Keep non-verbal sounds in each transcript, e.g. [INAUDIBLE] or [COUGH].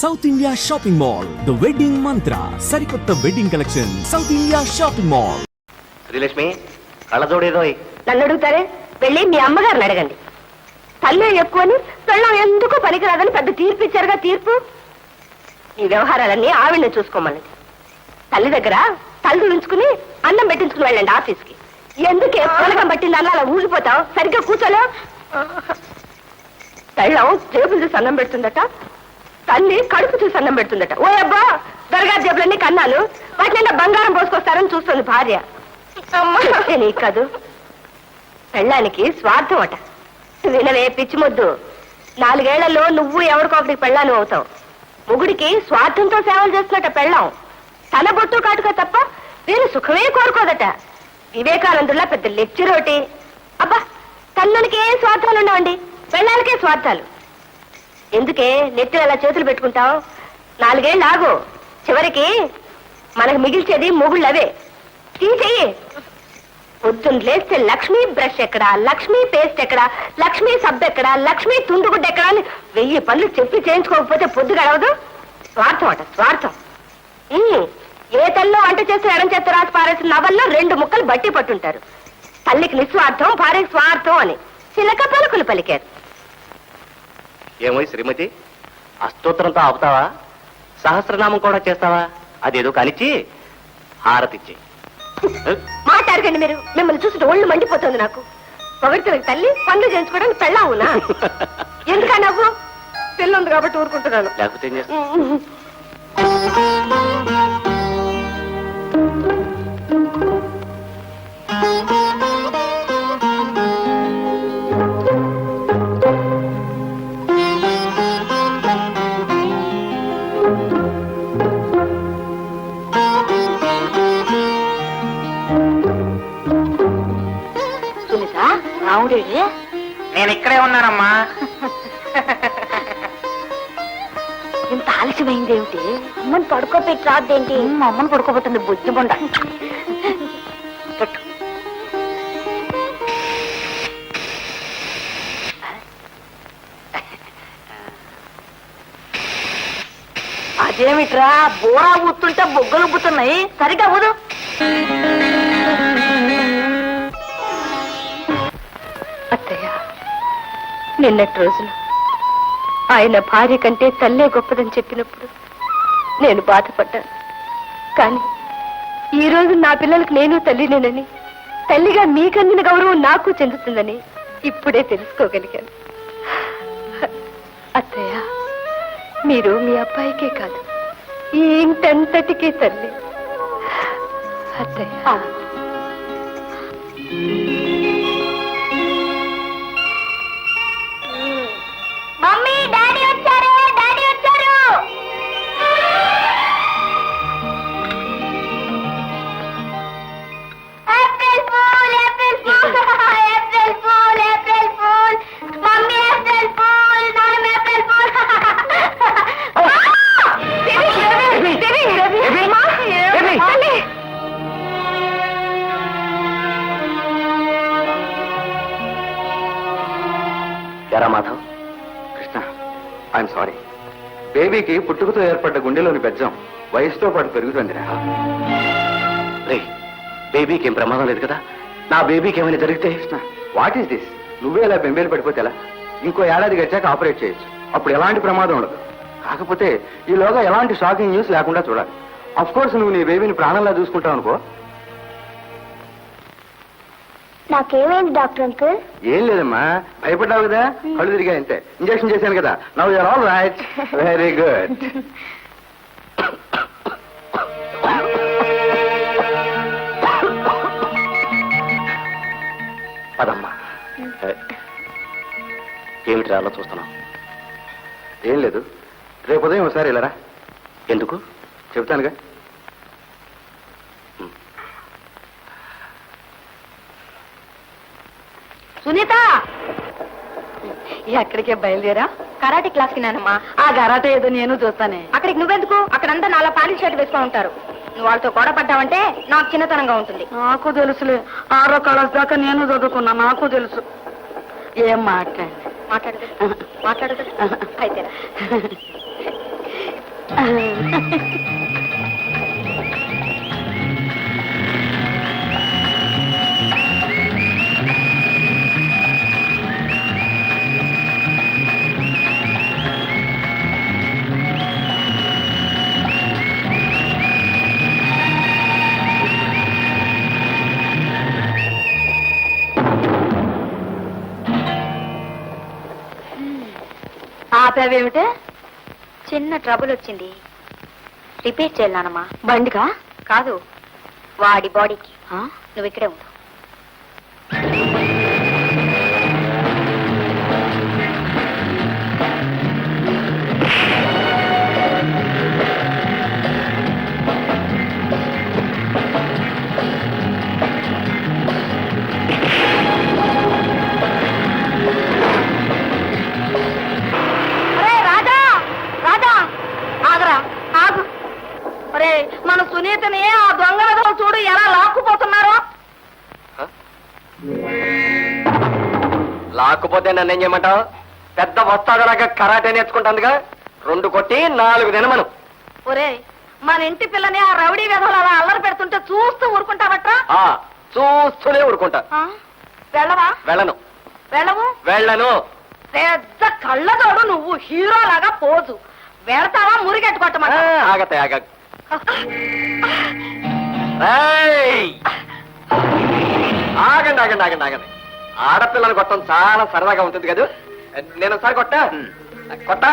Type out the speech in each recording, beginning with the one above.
South India shopping mall the wedding Mantra సరికొత్త wedding collection South India shopping mall Srilakshmi కళ్ళజోడేదో నన్ను అడుగుతారే? వెళ్ళి మీ అమ్మగారిని అడగండి. తల్లి ఎక్కువని పెళ్ళం ఎందుకు పనికిరాదని పెద్ద తీర్పు ఇచ్చారుగా తీర్పు? ఈ వ్యవహారాలన్నీ ఆవిడని చూసుకోమని తల్లి దగ్గర తల్లి ఉంచుకుని అన్నం పెట్టించుకుని వెళ్ళండి ఆఫీస్కి. ఎందుకే పొలగం పట్టింది అలా అలా ఊగిపోతావు? సరిగ్గా కూర్చోలేవు? పెళ్ళం జేబులు చూసి అన్నం పెడుతుందట. తల్లి కడుపు చూసి అన్నం పెడుతుందట. ఓ అబ్బా దర్గా జేబులన్నీ కన్నాలు. వాటి నిండా బంగారం పోసుకొస్తారని చూస్తుంది భార్య. నీకు కాదు. పెళ్ళానికి స్వార్థం అట. వినవే పిచ్చిమొద్దు నాలుగేళ్ళలో నువ్వు ఎవరికొకటికి పెళ్ళాను అవుతావు. ముగుడికి స్వార్థంతో సేవలు చేస్తున్నట్ట పెళ్ళాం. తన బొట్టు కాటుక తప్ప వీరు సుఖమే కోరుకోదట. వివేకానందుల్లా పెద్ద లెక్చరోటి. అబ్బా తల్లులకి ఏ స్వార్థాలు ఉండవండి పెళ్ళాలకే స్వార్థాలు. ఎందుకే నెత్తి అలా చేతులు పెట్టుకుంటావు? నాలుగేళ్ళు ఆగు. చివరికి మనకు మిగిల్చేది మొగుళ్ళవే తీసేయి పొద్దున్న లేస్తే లక్ష్మీ బ్రష్ ఎక్కడా? లక్ష్మీ పేస్ట్ ఎక్కడా? లక్ష్మీ సబ్బు ఎక్కడా? లక్ష్మీ తుండుగుడ్డ ఎక్కడా అని వెయ్యి పనులు చెప్పి చేయించుకోకపోతే పొద్దు గడవదు స్వార్థం అట స్వార్థం. ఏ తల్లో వంట చేసి ఎడం చేత రాసి పారేసిన నవల్లో రెండు ముక్కలు బట్టి పట్టుంటారు. తల్లికి నిస్వార్థం భార్యకి స్వార్థం అని. చిలక పలుకులు పలికారు ఏమో శ్రీమతి? అష్టోత్తరంతో ఆపుతావా? సహస్రనామం కూడా చేస్తావా? అదేదో కానిచ్చి హారతిచ్చి. మాట్లాడకండి మీరు. మిమ్మల్ని చూసి ఒళ్ళు మండిపోతుంది నాకు. పొగడితే తల్లి పనులు చేయించుకోవడానికి పెళ్ళావునా [LAUGHS] ఎందుకా నవ్వు పిల్లుంది కాబట్టి ఊరుకుంటున్నాను. లేకపోతే ఇంత ఆలస్యమైంది ఏమిటి అమ్మని పడుకోబెట్టి రాదేంటి మా అమ్మని పడుకోబెట్టింది బుద్ధి బొండ. అదేమిట్రా? బోరా ఊతుంటే బొగ్గలు ఉబ్బుతున్నాయి సరిగా ఊదు. అత్తయ్య నిన్నటి రోజున ఆయన భార్య కంటే తల్లే గొప్పదని చెప్పినప్పుడు నేను బాధపడ్డాను. కానీ ఈ రోజు నా పిల్లలకు నేను తల్లినేనని తల్లిగా మీకందిన గౌరవం నాకు చెందుతుందని ఇప్పుడే తెలుసుకోగలిగాను. అత్తయ్య మీరు మీ అబ్బాయికే కాదు ఈ ఇంటంతటికీ తల్లి. అత్తయ్య. ఎరా మాధవ్? కృష్ణ ఐఎమ్ సారీ బేబీకి పుట్టుకతో ఏర్పడ్డ గుండెలోని బెజ్జం వయసుతో పాటు పెరుగుతుందిరా. రే బేబీకి ఏం ప్రమాదం లేదు కదా? నా బేబీకి ఏమైనా జరిగితే? కృష్ణ వాట్ ఈస్ దిస్ నువ్వే ఇలా బెంబేలు పడిపోతే ఎలా? ఇంకో ఏడాది గడిచాక ఆపరేట్ చేయొచ్చు. అప్పుడు ఎలాంటి ప్రమాదం ఉండదు. కాకపోతే ఈలోగా ఎలాంటి షాకింగ్ న్యూస్ లేకుండా చూడాలి. అఫ్ కోర్స్ నువ్వు నీ బేబీని ప్రాణంలా చూసుకుంటావు అనుకో నాకేమైంది డాక్టర్ అంకుల్? ఏం లేదమ్మా భయపడ్డావు కదా? కళ్ళు తిరిగా అంతే. ఇంజక్షన్ చేశాను కదా. Now you're all right very good పదమ్మా. ఏమిటి అలా చూస్తున్నావు? ఏం లేదు. రేపు ఉదయం ఒకసారి వెళ్ళరా? ఎందుకు? చెప్తానుగా సునీత! ఎక్కడికే బయలుదేరా? కరాటే క్లాస్కి నానమ్మా ఆ కరాటే ఏదో నేను చూస్తానే. అక్కడికి నువ్వెందుకు? అక్కడంతా నాలా పాలిష్ షర్ట్ వేసుకొని ఉంటారు. నువ్వు వాళ్ళతో గొడవ పడ్డావంటే నాకు చిన్నతనంగా ఉంటుంది. నాకు తెలుసులే. ఆరో క్లాస్ దాకా నేను చదువుకున్నా నాకు తెలుసు. ఏం మాట్లాడి? మాట్లాడదు. మాట్లాడదు. [LAUGHS] అయితేరా. [LAUGHS] ఆపేవేమిటే చిన్న ట్రబుల్ వచ్చింది. రిపేర్ చేయాలమ్మా బండిగా కాదు వాడి బాడీకి నువ్వు ఇక్కడే ఉండు. లాక్కుపోతే నన్ను ఏం చేయమంటావు? పెద్ద వస్తాదలాగా కరాటే నేర్చుకుంటాందిగా? రెండు కొట్టి నాలుగు తినమను. ఒరే మన ఇంటి పిల్లని ఆ రౌడీ విధవలు అలా అల్లరి పెడుతుంటే చూస్తూ ఊరుకుంటావట్రా? ఆ చూస్తూనే ఊరుకుంటా. ఆ? వెళ్ళవా? వెళ్ళను. వెళ్ళవు? వెళ్ళను. పెద్ద కళ్ళతోడు నువ్వు హీరో లాగా పోజు. వెళ్తావా? ఆ, మురిగెట్టుకోవటమాట ఆగతాయి ఆగ! ఆగండి ఆగండి ఆగండి ఆగండి. ఆడపిల్లని కొట్టడం చాలా సరదాగా ఉంటుంది కదా? నేను ఒకసారి కొట్టా? కొట్టా?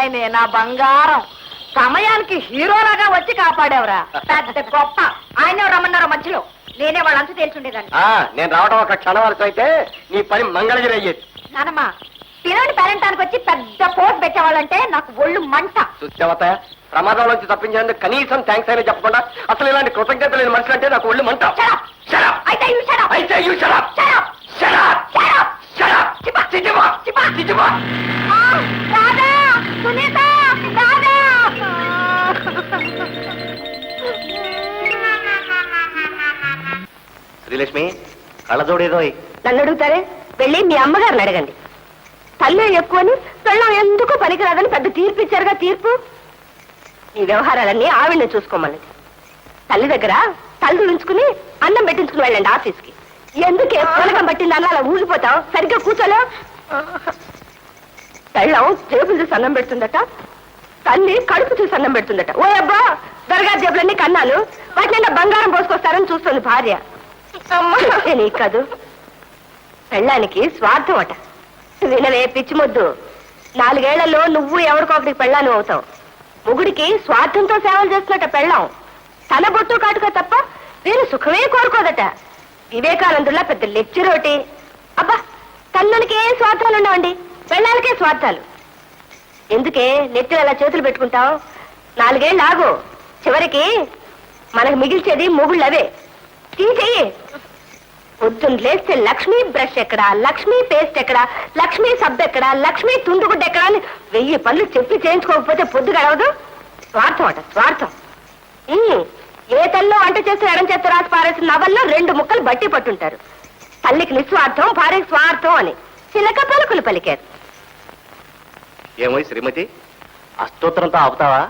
మా నాయనే నా బంగారం సమయానికి హీరోలాగా వచ్చి కాపాడేవరా పెద్ద గొప్ప ఆయన రమ్మన్నారో మధ్యలో నేనే వాళ్ళంతా తేల్చుండేదాన్ని ఆ, నేను రావడం ఒక క్షణం వరకు అయితే నీ పని మంగళగిరి అయ్యేది నానమ్మా పిల్లని పేరెంటానికి వచ్చి పెద్ద పోస్ట్ పెట్టేవాళ్ళంటే నాకు ఒళ్ళు మంట చూసావత ప్రమాదం నుంచి తప్పించేందుకు కనీసం థ్యాంక్స్ అయినా చెప్పకుండా అసలు ఇలాంటి కృతజ్ఞత లేని మనుషులు అంటే నాకు ఒళ్ళు మంట Shut up! అయితే you shut up! అయితే you shut up! Shut up! Shut up! Shut up! Shut up! ఆ, శ్రీలక్ష్మి కళ్ళజోడేదో నన్ను అడుగుతారే? వెళ్ళి మీ అమ్మగారిని అడగండి. తల్లి ఎక్కువని పెళ్ళం ఎందుకు పనికిరాదని పెద్ద తీర్పు ఇచ్చారుగా తీర్పు? ఈ వ్యవహారాలన్నీ ఆవిడని చూసుకోమన్నది తల్లి దగ్గర తల్లి ఉంచుకుని అన్నం పెట్టించుకుని వెళ్ళండి ఆఫీస్కి. ఎందుకే పొలకం పట్టింది అన్న అలా ఊగిపోతావు? సరిగ్గా కూర్చోలేవు పెళ్ళం జేబులు చూసి అన్నం పెడుతుందట తల్లి కడుపు చూసి అన్నం పెడుతుందట. ఓ అబ్బా దొరగారు జేబులన్నీ కన్నాను వాటి నిండా బంగారం పోసుకొస్తారని చూస్తుంది భార్య. నీకు కాదు. పెళ్ళానికి స్వార్థం అట. వినవే పిచ్చిమొద్దు. నాలుగేళ్ళలో నువ్వు ఎవరికొకరికి పెళ్ళాను అవుతావు. ముగుడికి స్వార్థంతో సేవలు చేస్తున్నట్ట పెళ్ళాం. తన బొట్టు కాటుక తప్ప వీరు సుఖమే కోరుకోదట. వివేకానందుల్లా పెద్ద లెక్చరోటి అబ్బా తల్లులకి ఏ స్వార్థాలు ఉండవండి? పెళ్ళాలకే స్వార్థాలు. ఎందుకే నెత్తి అలా చేతులు పెట్టుకుంటావు? నాలుగేళ్ళు ఆగు. చివరికి మనకు మిగిల్చేది మొగుళ్ళు అవే తీసేయి. పొద్దున్న లేస్తే లక్ష్మీ బ్రష్ ఎక్కడా? లక్ష్మీ పేస్ట్ ఎక్కడా? లక్ష్మీ సబ్బు ఎక్కడా? లక్ష్మీ తుండుగుడ్డ ఎక్కడా అని వెయ్యి పనులు చెప్పి చేయించుకోకపోతే పొద్దు గడవదు స్వార్థం అట స్వార్థం. ఏ తల్లో వంట చేసి ఎడం చేత రాసి పారేసిన నవల్లో రెండు ముక్కలు బట్టి పట్టుంటారు. తల్లికి నిస్వార్థం భార్యకి స్వార్థం అని చిలక పలుకులు పలికారు. ఏమో శ్రీమతి అస్తోత్రంతో ఆపుతావా?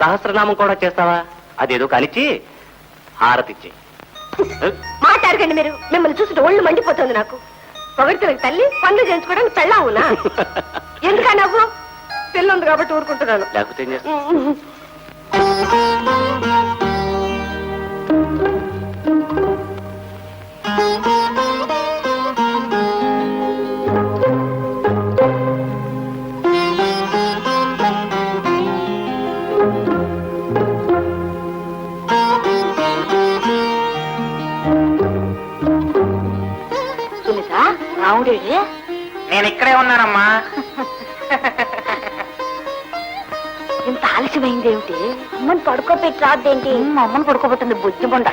సహస్రనామం కూడా చేస్తావా? అదేదో కానిచ్చి హారతిచ్చి మాట్లాడకండి మీరు. మిమ్మల్ని చూస్తుంటే ఒళ్ళు మండిపోతుంది నాకు. పొగడితే తల్లి పనులు చేయించుకోవడానికి పెళ్ళావునా [LAUGHS] ఎందుకా నవ్వు పిల్లుంది కాబట్టి ఊరుకుంటున్నాను. లేకపోతే ఏం చేస్తావు రావుడేడి నేను ఇక్కడే ఉన్నానమ్మా. ఇంత ఆలస్యమైంది ఏమిటి? అమ్మని పడుకోబెట్టి రాదేంటి? మా అమ్మని పడుకోబోతుంది బుద్ధి బొండ.